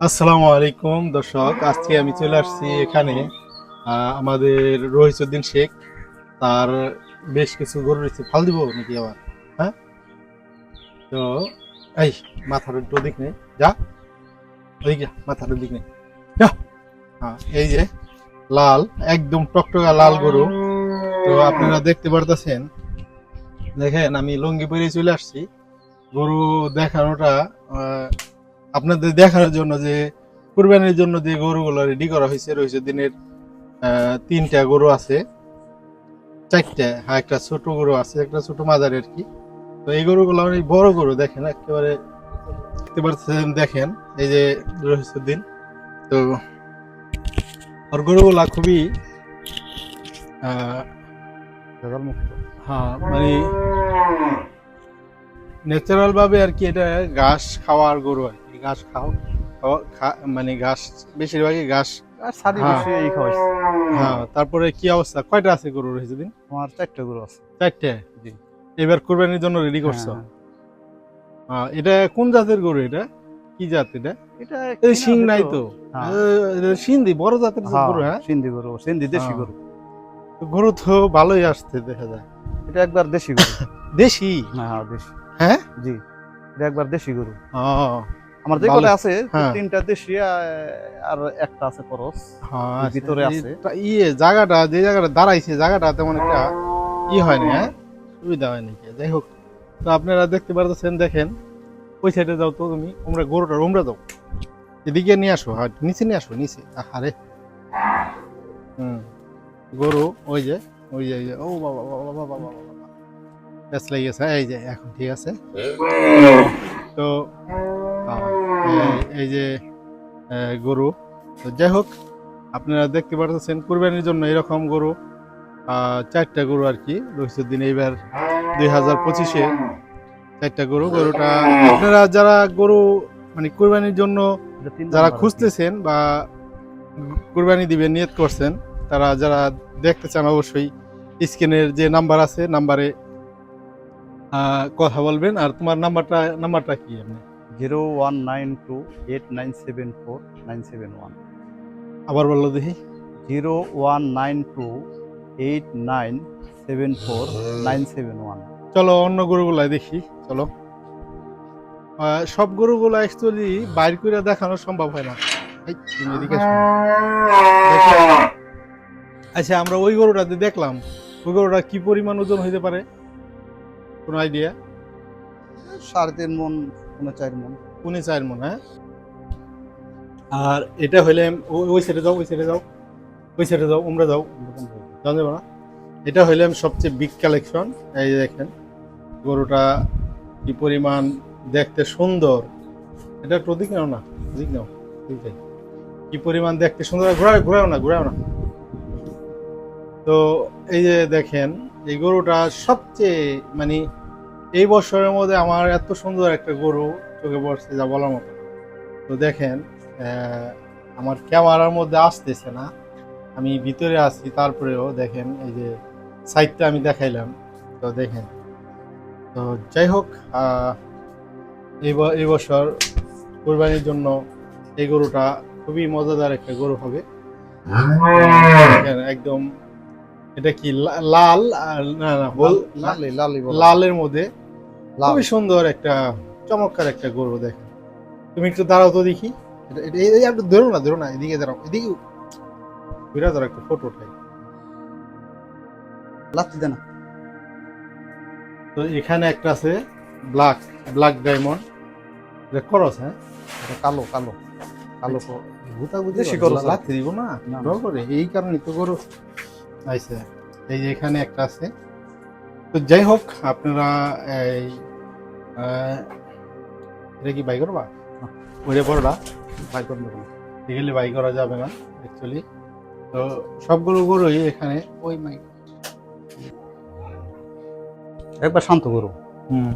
আসসালামু আলাইকুম, দর্শক। আজকে আমি চলে আসছি এখানে আমাদের রহিসুদ্দিন শেখ। তার বেশ কিছু গরু রয়েছে ফাল দিব নাকি আবার? হ্যাঁ? তো, এই, মাথার একটু দিক নেই যা। ওই যা, মাথার দিক নেই হ্যাঁ এই যে, লাল, একদম টকটকা লাল গরু। তো, আপনারা দেখতে পারতেছেন। দেখেন, আমি লুঙ্গি পরে চলে আসছি। গরু দেখানোটা আপনাদের দেখানোর জন্য যে কুরবানির জন্য যে গরুগুলো রেডি করা হয়েছে রয়েছে দিনের তিনটা গরু আছে। চারটা হ্যাঁ একটা ছোট গরু আছে একটা ছোট মাজার আর কি। তো এই গরুগুলো অনেক বড় গরু দেখেন একেবারে দেখতে পাচ্ছেন দেখেন এই যে রহিসুদ্দিন তো ওর গরুগুলা খুবই হ্যাঁ মানে ন্যাচারাল ভাবে আর কি এটা ঘাস খাওয়ার গরু আর কি। ঘাস খাও মানে ঘাস বেশিরভাগই ঘাস। হ্যাঁ। হ্যাঁ তারপরে কি অবস্থা? কয়টা আছে গরু রয়েছে দিন আমার চারটে গরু আছে। চারটে? জি। এবার কোরবানির জন্য রেডি করছ? হ্যাঁ। এটা কোন জাতের গরু এটা? কি জাত এটা? এটা শিং নাই তো। সিন্ধি বড় জাতের গরু হ্যাঁ? সিন্ধি গরু সিন্ধি দেশি। গরু। গরু তো ভালোই আসছে দেখা যায়। এটা একবার দেশি গরু। দেশি? হ্যাঁ দেশি। হ্যাঁ? জি। এটা একবার দেশি গরু। আমার যে। কটা আছে হ্যাঁ। তিনটা দেশি আর একটা আছে করস হ্যাঁ, ভিতরে আছে। ইয়ে জায়গাটা যে জায়গাটা দাঁড়াইছে জায়গাটা তেমন একটা ই হয়নি হ্যাঁ? সুবিধা হয়নি যাই হোক তো আপনারা দেখতে পারতেছেন দেখেন। ওই সাইডে যাও তো তুমি তোমরা গরুটা তোমরা যাও এদিকে নিয়ে আসো আর নিচে নিয়ে আসো নিচে। আরে হুম গরু ওই যে ওই যে ওই যে ও বাবা বাবা বাবা বাবা। ব্যাস গেছে এই যে এখন ঠিক আছে তো এই- যে গরু তো যাই হোক আপনারা দেখতে পারতেছেন কুরবানির জন্য এরকম গরু চারটা গরু আর কি রহিসুদ্দিন এইবার দুই হাজার পঁচিশে চারটা গরু গরুটা আপনারা যারা গরু মানে কুরবানির জন্য যারা। খুঁজতেছেন বা কুরবানি দিবেন নিয়ত করছেন তারা যারা দেখতে চান অবশ্যই স্ক্রিনের যে নাম্বার আছে নাম্বারে কথা বলবেন। আর তোমার নাম্বারটা নাম্বারটা কি আপনি? Zero one nine two eight nine seven four nine seven one. আবার বলল দেখি। Zero one nine two eight nine seven four nine seven one. চলো অন্য গরুগুলাই দেখি চলো। সব গরুগুলো অ্যাকচুয়ালি বাইর করে দেখানো সম্ভব হয় না। আচ্ছা আমরা ওই গরুটাতে দেখলাম। ওই গরুটা কি পরিমাণ ওজন হইতে পারে? কোনো আইডিয়া সাড়ে তিন মন পনেরো চার মন। পুনে চার মন হ্যাঁ? আর এটা হইলে ওই সাইডে যাও ওই সাইডে যাও। ওই সাইডে যাও উমরা যাও। জানা যাবে না। এটা হইলে সবচেয়ে বিগ কালেকশন এই যে দেখেন গরুটা কি পরিমাণ দেখতে সুন্দর। এটা একটু ওদিক নাও না ওদিক নাও কি পরিমাণ দেখতে সুন্দর ঘোরাও ঘোরাও না ঘোরাও না। তো এই যে দেখেন এই গরুটা সবচেয়ে মানে এই বছরের মধ্যে আমার এত সুন্দর একটা গরু চোখে পড়ছে যা বলার মতো। তো দেখেন আমার ক্যামেরার মধ্যে আসতেছে না। আমি ভিতরে আছি তারপরেও দেখেন এই যে সাইডটা আমি দেখাইলাম। তো দেখেন তো যাই হোক এই বছর কোরবানির জন্য এই গরুটা খুবই মজাদার একটা গরু হবে। একদম এটা কি লাল? না না হল- লালি লালি বলে। লালের মধ্যে। খুবই সুন্দর একটা চমৎকার একটা গরু দেখেন তুমি একটু দাঁড়াও তো দেখি। একটু ধরো না ধরো না এদিকে দাঁড়াও এদিকে ধরো একটা ফটো লাত্তি তো এখানে একটা আছে ব্ল্যাক ব্ল্যাক ডায়মন্ড। এটা করস হ্যাঁ? এটা কালো কালো। কালো গরু, স্যার। লাগতে দিব না? না। ডর করে এই কারণে তো গরু। আইছে এই যে এখানে একটা আছে। তো যাই হোক আপনারা এই এটা কি বাই করবা? ওইটা পড়বা? ভাই করব না। এগুলি বাই করা যাবে না অ্যাকচুয়ালি তো সবগুলো গরুই এখানে ওই মাই একবার শান্ত করো। হুম।